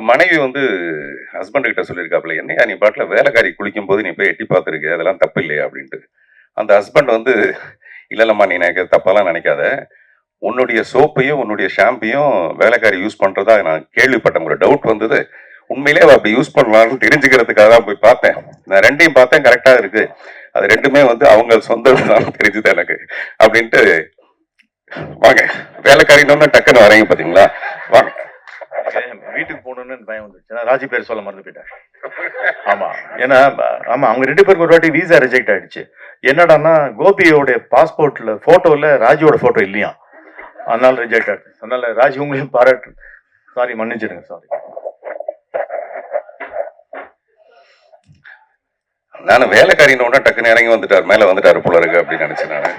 மனைவி வந்து ஹஸ்பண்ட் கிட்ட சொல்லியிருக்காப்புல என்னையா நீ பாட்டில் வேலைக்காரி குளிக்கும் போது நீ போய் எட்டி பார்த்துருக்க அதெல்லாம் தப்பு இல்லையா? அப்படின்ட்டு. அந்த ஹஸ்பண்ட் வந்து இல்லைல்லம்மா நீ நினைக்க தப்பெல்லாம் நினைக்காத. உன்னுடைய சோப்பையும் உன்னுடைய ஷாம்பையும் வேலைக்காரி யூஸ் பண்றதா நான் கேள்விப்பட்டேன். ஒரு டவுட் வந்தது. உண்மையிலே அவள் அப்படி யூஸ் பண்ணலாம்னு தெரிஞ்சுக்கிறதுக்காக தான் போய் பார்த்தேன். நான் ரெண்டையும் பார்த்தேன் கரெக்டா இருக்கு. அது ரெண்டுமே வந்து அவங்க சொந்த தெரிஞ்சுது எனக்கு. அப்படின்ட்டு வாங்க வேலைக்காரின்னு டக்குன்னு வரீங்க பாத்தீங்களா? வாங்க. வீட்டுக்கு போகணும்னு பயம் வந்துச்சு நான் ராஜி பேர் சொல்ல மறந்து போயிட்டேன் ஆமா. ஏன்னா ஆமா அவங்க ரெண்டு பேருக்கு ஒரு வாட்டி வீசா ரிஜெக்ட் ஆயிடுச்சு. என்னடான்னா கோபியோட பாஸ்போர்ட்ல போட்டோல ராஜியோட போட்டோ இல்லையா? அதனால ரிஜெக்ட் ஆயிடுச்சு. அதனால ராஜி உங்களையும் பாராட்டு. சாரி மன்னிச்சிடுங்க சாரி நானும் வேலைக்காரின்னு உடனே டக்குன்னு இறங்கி வந்துட்டார். மேல வந்துட்டாரு போல இருக்கு அப்படின்னு நினைச்சேன் நானு.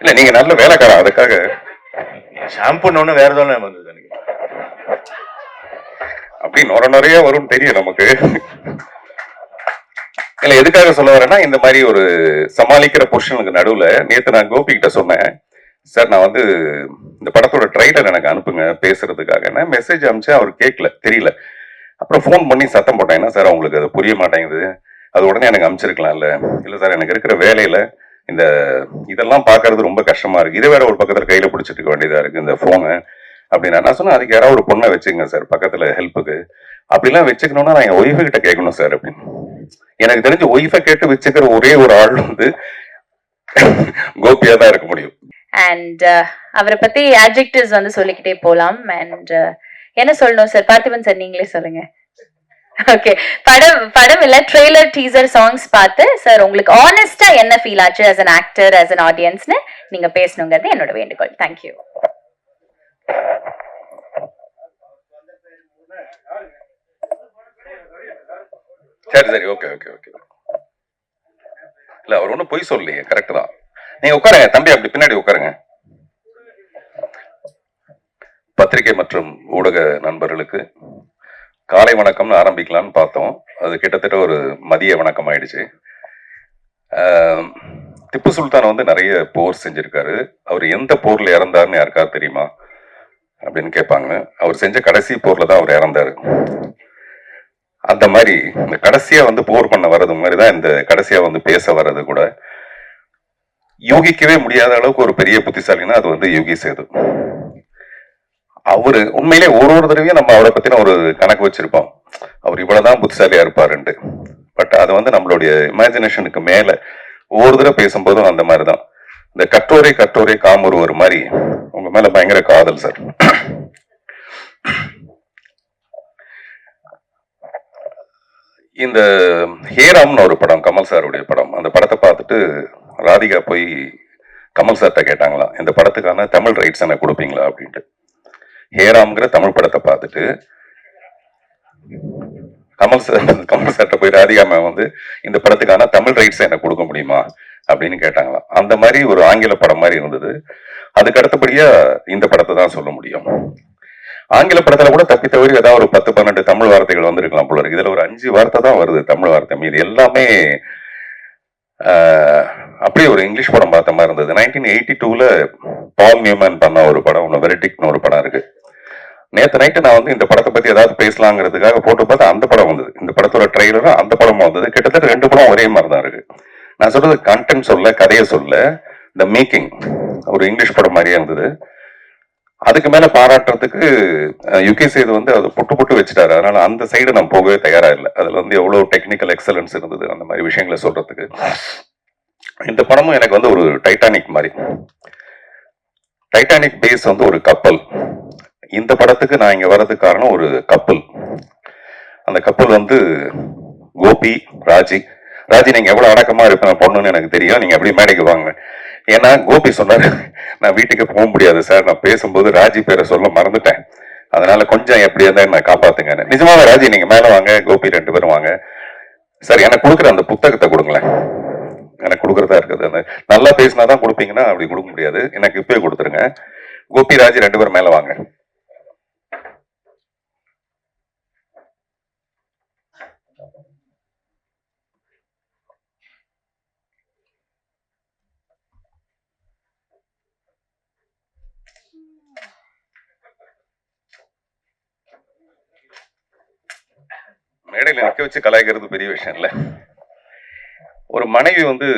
இல்ல நீங்க நல்ல வேலைக்காரன் அதுக்காக? ஷாம்புன்னு வேற எதுவும் அப்படி நுர நிறைய வரும்னு தெரியும் நமக்கு. இல்ல எதுக்காக சொல்ல வரேன்னா இந்த மாதிரி ஒரு சமாளிக்கிற பொசிஷனுக்கு நடுவுல நேத்து நான் கோபி கிட்ட சொன்னேன். சார் நான் வந்து இந்த படத்தோட ட்ரைலர் எனக்கு அனுப்புங்க பேசுறதுக்காக என்ன மெசேஜ் அனுப்பிச்சேன் அவர் கேட்கல தெரியல. அப்புறம் ஃபோன் பண்ணி சத்தம் போட்டேன் என்ன சார் அவங்களுக்கு அது புரிய மாட்டேங்குது? அது உடனே எனக்கு அனுப்பிச்சிருக்கலாம்ல? இல்ல சார் எனக்கு இருக்கிற வேலையில இந்த இதெல்லாம் பார்க்கறது ரொம்ப கஷ்டமா இருக்கு. இதை வேற ஒரு பக்கத்துல கையில பிடிச்சிட்டு இருக்க வேண்டியதா இருக்கு இந்த ஃபோனை அப்படின்னா நான் சொன்னேன் அதுக்கு யாராவது ஒரு பொண்ணை வச்சுங்க சார் பக்கத்துல ஹெல்ப்புக்கு. அப்படிலாம் வச்சுக்கணும்னா நான் என் ஒய்ஃபு கிட்ட கேட்கணும் சார் அப்படின்னு. எனக்கு தெரிஞ்சு ஒய்ஃபை கேட்டு வச்சுக்கிற ஒரே ஒரு ஆள் வந்து கோபியா தான் இருக்க முடியும். அண்ட் uh, அவரை பத்தி adjectives வந்து சொல்லிக்கிட்டே போலாம். அண்ட் uh, என்ன சொல்லணும் சார்? பார்த்திபன் சார் நீங்களே சொல்லுங்க. ஓகே படம் படம் இல்ல ட்ரெய்லர் டீசர் சாங்ஸ் பார்த்து சார் உங்களுக்கு ஆனஸ்டா என்ன ஃபீல் ஆச்சு as an actor as an ஆடியன்ஸ்னு நீங்க பேசணுங்கிறது என்னோட வேண்டுகோள். தேங்க்யூ சரி சரி. ஓகே ஓகே ஓகே இல்ல அவர் ஒன்றும் பொய் சொல்லலையே. கரெக்ட் தான். நீங்க உட்காருங்க. தம்பி அப்படி பின்னாடி உட்காருங்க. பத்திரிகை மற்றும் ஊடக நண்பர்களுக்கு காலை வணக்கம்னு ஆரம்பிக்கலாம்னு பார்த்தோம். அது கிட்டத்தட்ட ஒரு மதிய வணக்கம் ஆயிடுச்சு. திப்பு சுல்தான் வந்து நிறைய போர் செஞ்சிருக்காரு. அவர் எந்த போர்ல இறந்தாருன்னு யாருக்காவது தெரியுமா? அப்படின்னு கேட்பாங்க அவர் செஞ்ச கடைசி போர்ல தான் அவர் இறந்தாரு. அந்த மாதிரி இந்த கடைசியா வந்து போர் பண்ண வர்றது மாதிரி தான் இந்த கடைசியா வந்து பேச வர்றது கூட. யூகிக்கவே முடியாத அளவுக்கு ஒரு பெரிய புத்திசாலினா அது வந்து யோகி சேது. அவரு உண்மையிலே ஒரு ஒரு தடவையும் நம்ம அவரை பத்தின ஒரு கணக்கு வச்சிருப்போம். அவர் இவ்வளவுதான் புத்திசாலியா இருப்பாருன்ட்டு. பட் அது வந்து நம்மளுடைய இமேஜினேஷனுக்கு மேல ஒவ்வொரு தடவை பேசும்போதும் அந்த மாதிரி தான் இந்த கட்டோரை கட்டோரை காமுறுவர் மாதிரி உங்க மேல பயங்கர காதல் சார். இந்த ஹேராம்னு ஒரு படம் கமல் சாருடைய படம் அந்த படத்தை பார்த்துட்டு ராதிகா போய் கமல் சார்கிட்ட கேட்டாங்களாம் இந்த படத்துக்கான தமிழ் ரைட்ஸ் எனக்கு கொடுப்பீங்களா? அப்படின்ட்டு. ஹேராம்ங்கிற தமிழ் படத்தை பார்த்துட்டு கமல் சார் கமல் சார்கிட்ட போய் ராதிகா மேம் வந்து இந்த படத்துக்கான தமிழ் ரைட்ஸ் எனக்கு கொடுக்க முடியுமா? அப்படின்னு கேட்டாங்களாம். அந்த மாதிரி ஒரு ஆங்கில படம் மாதிரி இருந்தது. அதுக்கு அடுத்தபடியா இந்த படத்தை தான் சொல்ல முடியும். ஆங்கில படத்துல கூட தப்பி தவறி ஏதாவது ஒரு பத்து பன்னெண்டு தமிழ் வார்த்தைகள் வந்திருக்கலாம் போல இருக்கு. இதுல ஒரு அஞ்சு வார்த்தை தான் வருது தமிழ் வார்த்தை மீது. எல்லாமே அப்படியே ஒரு இங்கிலீஷ் படம் பார்த்த மாதிரி இருந்தது. நைன்டீன் எயிட்டி டூல பால் நியூமேன் பண்ண ஒரு படம் ஒன்று வெரிட்டிக்னு ஒரு படம் இருக்கு. நேத்து நைட்டு நான் வந்து இந்த படத்தை பத்தி ஏதாவது பேசலாங்கிறதுக்காக போட்டு பார்த்தா அந்த படம் வந்தது. இந்த படத்தோட ட்ரெய்லரும் அந்த படமும் வந்தது. கிட்டத்தட்ட ரெண்டு படம் ஒரே மாதிரி தான் இருக்கு. நான் சொல்றது கண்டென்ட் சொல்ல கதையை சொல்ல இந்த மேக்கிங் ஒரு இங்கிலீஷ் படம் மாதிரியே இருந்தது. அதுக்கு மேல பாராட்டுறதுக்கு யுகே சேது வந்து அதை புட்டு புட்டு வச்சுட்டாரு. அதனால அந்த சைடு நான் போகவே தயாரா இல்லை. அதுல வந்து எவ்வளவு டெக்னிக்கல் எக்ஸலன்ஸ் இருந்தது அந்த மாதிரி விஷயங்களை சொல்றதுக்கு. இந்த படமும் எனக்கு வந்து ஒரு டைட்டானிக் மாதிரி. டைட்டானிக் பேஸ் வந்து ஒரு கப்பல் இந்த படத்துக்கு நான் இங்க வர்றதுக்கு காரணம் ஒரு கப்பல் அந்த கப்பல் வந்து கோபி ராஜி. ராஜி நீங்க எவ்வளவு அடக்கமா இருப்பேன் பொண்ணுன்னு எனக்கு தெரியும். நீங்க அப்படியே மேடைக்கு வாங்க. ஏன்னா கோபி சொன்னாரு நான் வீட்டுக்கு போக முடியாது சார். நான் பேசும்போது ராஜி பேரை சொல்ல மறந்துட்டேன். அதனால கொஞ்சம் எப்படி இருந்தால் என்ன காப்பாத்துங்க நிஜமாவே ராஜி நீங்க மேல வாங்க கோபி ரெண்டு பேரும் வாங்க. சார் எனக்கு கொடுக்குற அந்த புத்தகத்தை கொடுங்களேன். எனக்கு கொடுக்குறதா இருக்குது. அந்த நல்லா பேசினா தான் கொடுப்பீங்கன்னா அப்படி கொடுக்க முடியாது. எனக்கு இப்பயே கொடுத்துருங்க. கோபி ராஜி ரெண்டு பேரும் மேல வாங்க. இடையில நிற்க வச்சு கலாய்க்கிறது பெரிய விஷயம் இல்லை. ஒரு மனைவி வந்து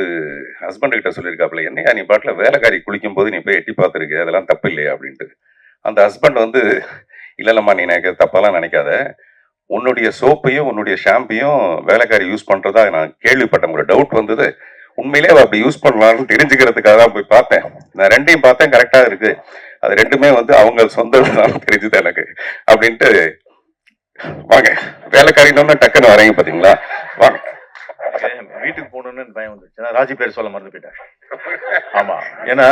ஹஸ்பண்ட் கிட்ட சொல்லியிருக்காப்புல என்னையா நீ பாட்டில் வேலைக்காரி குளிக்கும் போது நீ போய் எட்டி பார்த்துருக்க அதெல்லாம் தப்பு இல்லையா அப்படின்ட்டு. அந்த ஹஸ்பண்ட் வந்து இல்லை இல்லைம்மா நீ நினைக்க தப்பெல்லாம் நினைக்காத. உன்னுடைய சோப்பையும் உன்னுடைய ஷாம்பையும் வேலைக்காரி யூஸ் பண்றதா நான் கேள்விப்பட்டேன். ஒரு டவுட் வந்தது. உண்மையிலே அவ அப்படி யூஸ் பண்ணலாம்னு தெரிஞ்சுக்கிறதுக்காக தான் போய் பார்த்தேன். நான் ரெண்டையும் பார்த்தேன் கரெக்டா இருக்கு. அது ரெண்டுமே வந்து அவங்க சொந்தம் தெரிஞ்சுது எனக்கு. அப்படின்ட்டு வாங்க வேலைக்காரின்னு டக்குன்னு வரீங்க பாத்தீங்களா? வாங்க. வீட்டுக்கு போகணும்னு பயம் வந்துருச்சு. ஏன்னா ராஜி பேர் சொல்ல மறந்து போயிட்டேன். ஆமா. ஏன்னா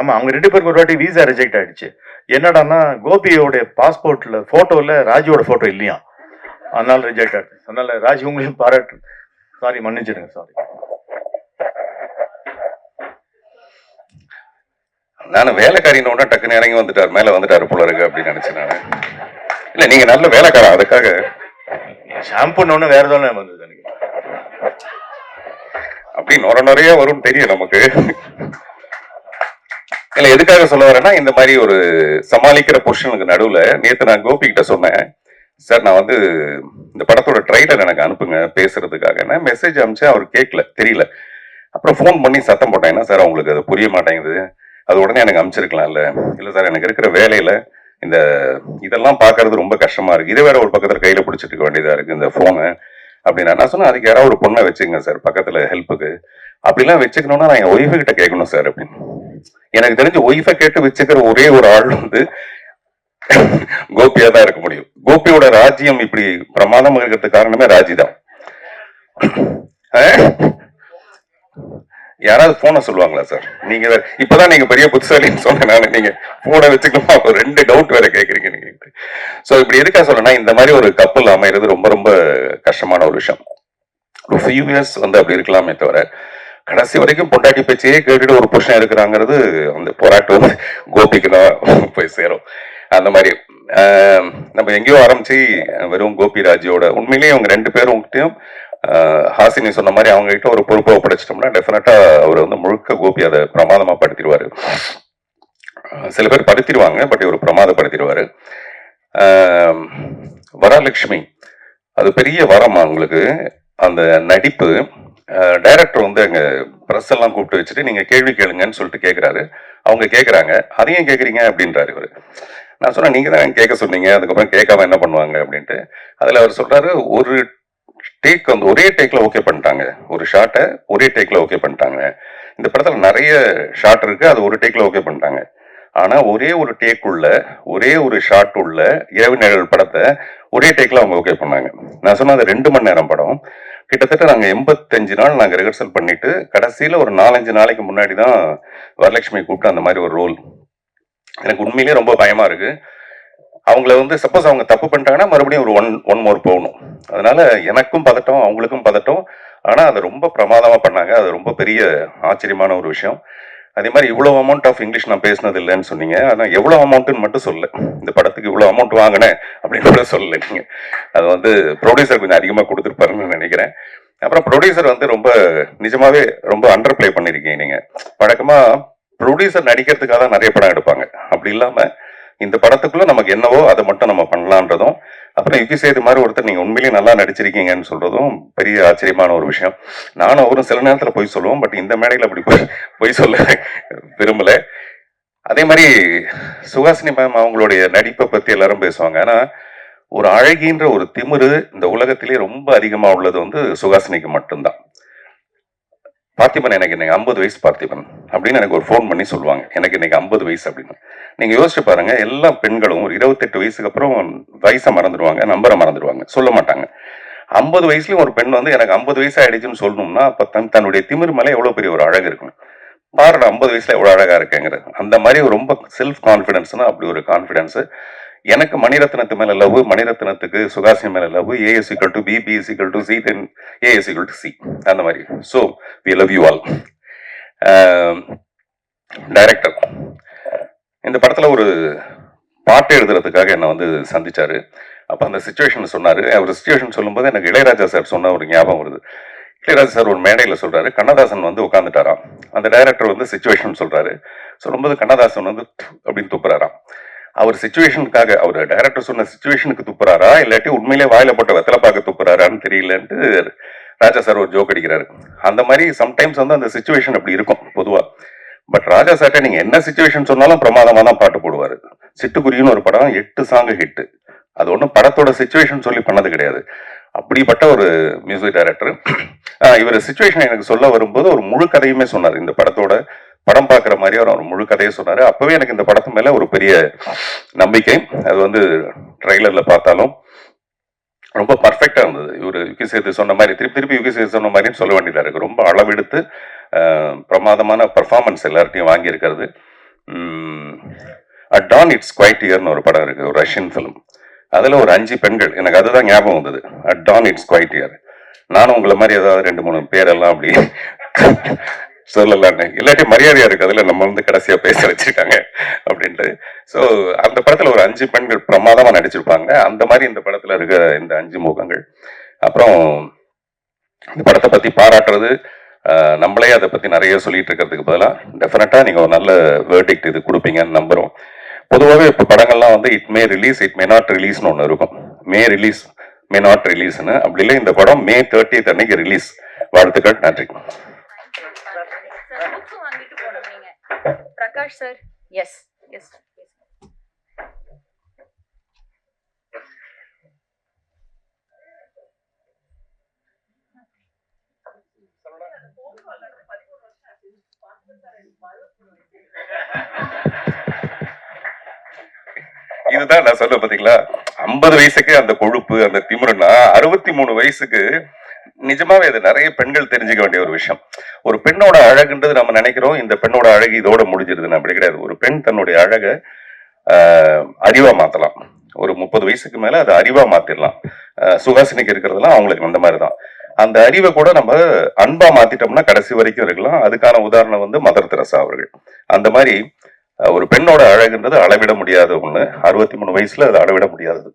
ஆமா அவங்க ரெண்டு பேருக்கு ஒரு வாட்டி வீசா ரிஜெக்ட் ஆயிடுச்சு. என்னடான்னா கோபியோட பாஸ்போர்ட்ல போட்டோல ராஜியோட போட்டோ இல்லையா? அதனால ரிஜெக்ட் ஆயிடுச்சு. அதனால ராஜி உங்களையும் பாராட்டு. சாரி மன்னிச்சிடுங்க சாரி நானும் வேலைக்காரின்னு டக்குன்னு இறங்கி வந்துட்டார் மேல வந்துட்டாரு போல இருக்கு அப்படின்னு நினைச்சேன் நானு. இல்ல நீங்க நல்ல வேலைக்காரன் அதுக்காக. ஷாம்புன்னு வேற எதுவும் வந்தது எனக்கு. அப்படி நொர நிறைய வரும் தெரியும் நமக்கு. இல்ல எதுக்காக சொல்ல வரேன்னா இந்த மாதிரி ஒரு சமாளிக்கிற பொசிஷனுக்கு நடுவுல நேத்து நான் கோபி கிட்ட சொன்னேன். சார் நான் வந்து இந்த படத்தோட ட்ரைலர் எனக்கு அனுப்புங்க பேசுறதுக்காக. நான் மெசேஜ் அனுப்பிச்சேன் அவர் கேட்கல தெரியல. அப்புறம் ஃபோன் பண்ணி சத்தம் போட்டேன். என்ன சார் உங்களுக்கு அது புரிய மாட்டேங்குது. அது உடனே எனக்கு அனுப்பிச்சிருக்கலாம்ல. இல்ல சார் எனக்கு இருக்கிற வேலையில இந்த இதெல்லாம் பார்க்கறது ரொம்ப கஷ்டமா இருக்கு. இதை வேற ஒரு பக்கத்துல கையில பிடிச்சிட்டு இருக்க வேண்டியதா இருக்கு இந்த போனு அப்படின்னா நான் சொன்னேன் அதுக்கு யாராவது ஒரு பொண்ணை வச்சுங்க சார் பக்கத்துல ஹெல்ப்புக்கு அப்படிலாம் வச்சுக்கணும்னா நான் என் ஒய்ஃபு கிட்ட கேட்கணும் சார் அப்படின்னு. எனக்கு தெரிஞ்சு ஒய்ஃபை கேட்டு வச்சுக்கிற ஒரே ஒரு ஆள் வந்து கோபியா தான் இருக்க முடியும். கோபியோட ராஜ்யம் இப்படி பிரமாதம் இருக்கிறதுக்கு காரணமே ராஜி தான். யாராவது போனை சொல்லுவாங்களா சார் நீங்க வேற- இப்பதான் நீங்க பெரிய புத்திசாலின்னு சொன்னேன் நானு. நீங்க போனை வச்சுக்கணுமா? ஒரு ரெண்டு டவுட் வேற கேக்குறீங்க நீங்க சோ இப்படி எதுக்காக சொல்லனா இந்த மாதிரி ஒரு கப்பல் அமைகிறது ரொம்ப ரொம்ப கஷ்டமான ஒரு விஷயம். ஒரு ஃபியூ இயர்ஸ் வந்து அப்படி இருக்கலாமே தவிர கடைசி வரைக்கும் பொண்டாட்டி பேச்சையே கேட்டுட்டு ஒரு புருஷன் இருக்கிறாங்கிறது அந்த போராட்டம் வந்து கோபிக்கு தான் போய் சேரும். அந்த மாதிரி. ஆஹ், நம்ம எங்கேயோ ஆரம்பிச்சு வெறும் கோபி ராஜியோட உண்மையிலேயே அவங்க ரெண்டு பேரும் கிட்டயும் ஹாசினி சொன்ன மாதிரி அவங்க கிட்ட ஒரு பொறுப்பை ஒப்படைச்சிட்டோம்னா டெஃபினட்டா அவர் வந்து முழுக்க கோபி அதை பிரமாதமா படுத்திடுவாரு சில பேர் படுத்திடுவாங்க பட் இவர் பிரமாதப்படுத்திடுவாரு. ஆஹ், வரலட்சுமி அது பெரிய வரம் அவங்களுக்கு அந்த நடிப்பு டைரக்டர் வந்து அங்க ப்ரெஸ் எல்லாம் கூப்பிட்டு வச்சுட்டு நீங்க கேள்வி கேளுங்கன்னு சொல்லிட்டு கேட்குறாரு அவங்க கேட்குறாங்க அதையும் கேட்குறீங்க அப்படின்றாரு இவர். நான் சொன்னேன் நீங்க தான் கேட்க சொன்னீங்க. அதுக்கப்புறம் கேட்காம என்ன பண்ணுவாங்க? அப்படின்ட்டு. அதில் அவர் சொல்றாரு ஒரு டேக் வந்து ஒரே டேக்ல ஓகே பண்ணிட்டாங்க. ஒரு ஷாட்டை ஒரே டேக்ல ஓகே பண்ணிட்டாங்க. இந்த படத்துல நிறைய ஷாட் இருக்கு அது ஒரு டேக்ல ஓகே பண்ணிட்டாங்க. ஆனா ஒரே ஒரு டேக் உள்ள ஒரே ஒரு ஷாட் உள்ள இரவு நிழல் படத்தை ஒரே டேக்ல அவங்க ஓகே பண்ணாங்க. நான் சொன்ன அது ரெண்டு மணி நேரம் படம் கிட்டத்தட்ட நாங்க எண்பத்தஞ்சு நாள் நாங்க ரிஹர்சல் பண்ணிட்டு கடைசியில ஒரு நாலஞ்சு நாளைக்கு முன்னாடி தான் வரலட்சுமி கூப்பிட்டு அந்த மாதிரி ஒரு ரோல் எனக்கு உண்மையிலேயே ரொம்ப பயமா இருக்கு. அவங்கள வந்து சப்போஸ் அவங்க தப்பு பண்ணிட்டாங்கன்னா மறுபடியும் ஒரு ஒன் ஒன் மோர் போகணும். அதனால எனக்கும் பதட்டம் அவங்களுக்கும் பதட்டம். ஆனால் அது ரொம்ப பிரமாதமாக பண்ணாங்க. அது ரொம்ப பெரிய ஆச்சரியமான ஒரு விஷயம். அதே மாதிரி இவ்வளோ அமௌண்ட் ஆஃப் இங்கிலீஷ் நான் பேசினது இல்லைன்னு சொன்னீங்க. ஆனால் எவ்வளோ அமௌண்ட்டுன்னு மட்டும் சொல்ல. இந்த படத்துக்கு இவ்வளோ அமௌண்ட் வாங்கினேன் அப்படின்னு கூட சொல்லலை நீங்கள் அது வந்து ப்ரொடியூசர் கொஞ்சம் அதிகமாக கொடுத்துருப்பாருன்னு நினைக்கிறேன். அப்புறம் ப்ரொடியூசர் வந்து ரொம்ப நிஜமாவே ரொம்ப அண்டர் பிளே பண்ணியிருக்கீங்க நீங்கள் வழக்கமாக ப்ரொடியூசர் நடிக்கிறதுக்காக தான் நிறைய படம் எடுப்பாங்க. அப்படி இல்லாமல் இந்த படத்துக்குள்ள நமக்கு என்னவோ அதை மட்டும் நம்ம பண்ணலான்றதும் அப்புறம் யுகி சேது மாதிரி ஒருத்தர் நீங்க உண்மையிலேயே நல்லா நடிச்சிருக்கீங்கன்னு சொல்றதும் பெரிய ஆச்சரியமான ஒரு விஷயம். நானும் அவரும் சில நேரத்துல போய் சொல்லுவோம் பட் இந்த மேடையில அப்படி போய் பொய் சொல்ல விரும்பல. அதே மாதிரி சுஹாசினி மேம் அவங்களுடைய நடிப்பை பத்தி எல்லாரும் பேசுவாங்க. ஆனா ஒரு அழகின்ற ஒரு திமிரு இந்த உலகத்திலே ரொம்ப அதிகமா உள்ளது வந்து சுஹாசினிக்கு மட்டும்தான். பார்த்திபன் எனக்கு இன்னைக்கு ஐம்பது வயசு பார்த்திபன் அப்படின்னு எனக்கு ஒரு ஃபோன் பண்ணி சொல்லுவாங்க. எனக்கு இன்னைக்கு ஐம்பது வயசு அப்படின்னு. நீங்க யோசிச்சு பாருங்க எல்லா பெண்களும் ஒரு இருபத்தெட்டு வயசுக்கு அப்புறம் வயசை மறந்துடுவாங்க நம்பரை மறந்துடுவாங்க சொல்ல மாட்டாங்க. ஐம்பது வயசுலயும் ஒரு பெண் வந்து எனக்கு ஐம்பது வயசு ஆயிடுச்சுன்னு சொல்லணும்னா அப்போ தன் தன்னுடைய திமிர் மேலே எவ்வளவு பெரிய ஒரு அழகு இருக்கணும். பாருடா ஐம்பது வயசுல எவ்வளோ அழகா இருக்கேங்கிறது. அந்த மாதிரி ஒரு ரொம்ப செல்ஃப் கான்ஃபிடென்ஸ்னா அப்படி ஒரு கான்பிடன்ஸ் எனக்கு மணிரத்னத்து மேல லவ் மணிரத்னத்துக்கு சுகாசி மேல love A's to B B to C then A's to C அந்த மாதிரி. So we love you all director இந்த படத்துல ஒரு பாட்டு எழுதுறதுக்காக என்னை வந்து சந்திச்சாரு. அப்ப அந்த சுச்சுவேஷன் சொன்னாரு. அவர் சுச்சுவேஷன் சொல்லும்போது எனக்கு இளையராஜா சார் சொன்ன ஒரு ஞாபகம் வருது. இளையராஜா சார் ஒரு மேடையில சொல்றாரு. கண்ணதாசன் வந்து உட்காந்துட்டாராம் அந்த டைரக்டர் வந்து சுச்சுவேஷன் சொல்றாரு. சொல்லும்போது கண்ணதாசன் வந்து அப்படின்னு துப்புறாராம். அவர் சுச்சுவேஷனுக்காக அவர் டைரக்டர் சொன்ன சுச்சுவேஷனுக்கு துப்புறாரா? இல்லாட்டி உண்மையிலே வாயில போட்ட வெத்தலை பார்க்க துப்புறாரான்னு தெரியலன்ட்டு ராஜா சார் ஒரு ஜோக் அடிக்கிறாரு. அந்த மாதிரி சம்டைம்ஸ் வந்து அந்த சுச்சுவேஷன் அப்படி இருக்கும் பொதுவா. பட் ராஜா சார்ட்ட நீங்க என்ன சுச்சுவேஷன் சொன்னாலும் பிரமாதமாக தான் பாட்டு போடுவாரு. சிட்டுக்குருவின்னு ஒரு படம் எட்டு சாங்கு ஹிட்டு அது ஒன்றும் படத்தோட சுச்சுவேஷன் சொல்லி பண்ணது கிடையாது. அப்படிப்பட்ட ஒரு மியூசிக் டைரக்டர் இவர் சுச்சுவேஷன் எனக்கு சொல்ல வரும்போது ஒரு முழு கதையுமே சொன்னார் இந்த படத்தோட. படம் பார்க்குற மாதிரி அவர் ஒரு முழு கதையை சொன்னார். அப்பவே எனக்கு இந்த படத்து மேல ஒரு பெரிய நம்பிக்கை. அது வந்து ட்ரைலர்ல பார்த்தாலும் ரொம்ப பர்ஃபெக்டாக இருந்தது. இவர் யுகி சேது சொன்ன மாதிரி திருப்பி திருப்பி யுகி சேது சொன்ன மாதிரியும் சொல்ல வேண்டியதா இருக்கு. ரொம்ப அளவெடுத்து பிரமாதமான பர்ஃபார்மன்ஸ் எல்லார்ட்டையும் வாங்கியிருக்கிறது. அட் டான் இட்ஸ் குவைட் இயர்னு ஒரு படம் இருக்கு ஒரு ரஷ்யன் ஃபிலிம் அதுல ஒரு அஞ்சு பெண்கள் எனக்கு அதுதான் ஞாபகம் வந்தது. At dawn it's quite year நானும் உங்களை மாதிரி ஏதாவது ரெண்டு மூணு பேரெல்லாம் அப்படி சொல்லலான்னு இல்லாட்டி மரியாதையா இருக்கு. அதுல நம்ம வந்து கடைசியா பேச வச்சிருக்காங்க அப்படின்ட்டு. ஸோ அந்த படத்துல ஒரு அஞ்சு பெண்கள் பிரமாதமா நடிச்சிருப்பாங்க. அந்த மாதிரி இந்த படத்துல இருக்க இந்த அஞ்சு முகங்கள். அப்புறம் இந்த படத்தை பத்தி பாராட்டுறது நம்மளே அதை பத்தி நிறைய சொல்லிட்டு இருக்கிறதுக்கு பதிலாக டெஃபினட்டா நீங்க ஒரு நல்ல வேர்டிக்ட் இது கொடுப்பீங்கன்னு நம்புறோம். பொதுவாகவே இப்போ படங்கள்லாம் வந்து it may release it may not ரிலீஸ்னு ஒன்று இருக்கும். மே ரிலீஸ் மே நாட் ரிலீஸ்னு அப்படி இல்லை இந்த படம் மே தேர்ட்டி அன்னைக்கு ரிலீஸ் வாழ்த்துக்கள். நன்றி. பிரகாஷ் சார். எஸ் எஸ் இதுதான் நான் சொல்ல பாத்தீங்களா? ஐம்பது வயசுக்கு அந்த கொழுப்பு அந்த திமுருன்னா அறுபத்தி மூணு வயசுக்கு நிஜமாவே அது நிறைய பெண்கள் தெரிஞ்சுக்க வேண்டிய ஒரு விஷயம். ஒரு பெண்ணோட அழகுன்றது நம்ம நினைக்கிறோம். இந்த பெண்ணோட அழகு இதோட முடிஞ்சிருதுன்னு அப்படி கிடையாது. ஒரு பெண் தன்னுடைய அழகை அறிவா மாத்தலாம். ஒரு முப்பது வயசுக்கு மேல அதை அறிவா மாத்திரலாம். சுகாசினிக்கு இருக்கிறதுலாம் அவங்களுக்கு அந்த மாதிரி தான். அந்த அறிவை கூட நம்ம அன்பா மாத்திட்டோம்னா கடைசி வரைக்கும் இருக்கலாம். அதுக்கான உதாரணம் வந்து மதர் தெரசா அவர்கள். அந்த மாதிரி ஒரு பெண்ணோட அழகுன்றது அளவிட முடியாத ஒண்ணு. அறுபத்தி மூணு வயசுல அது அளவிட முடியாதது.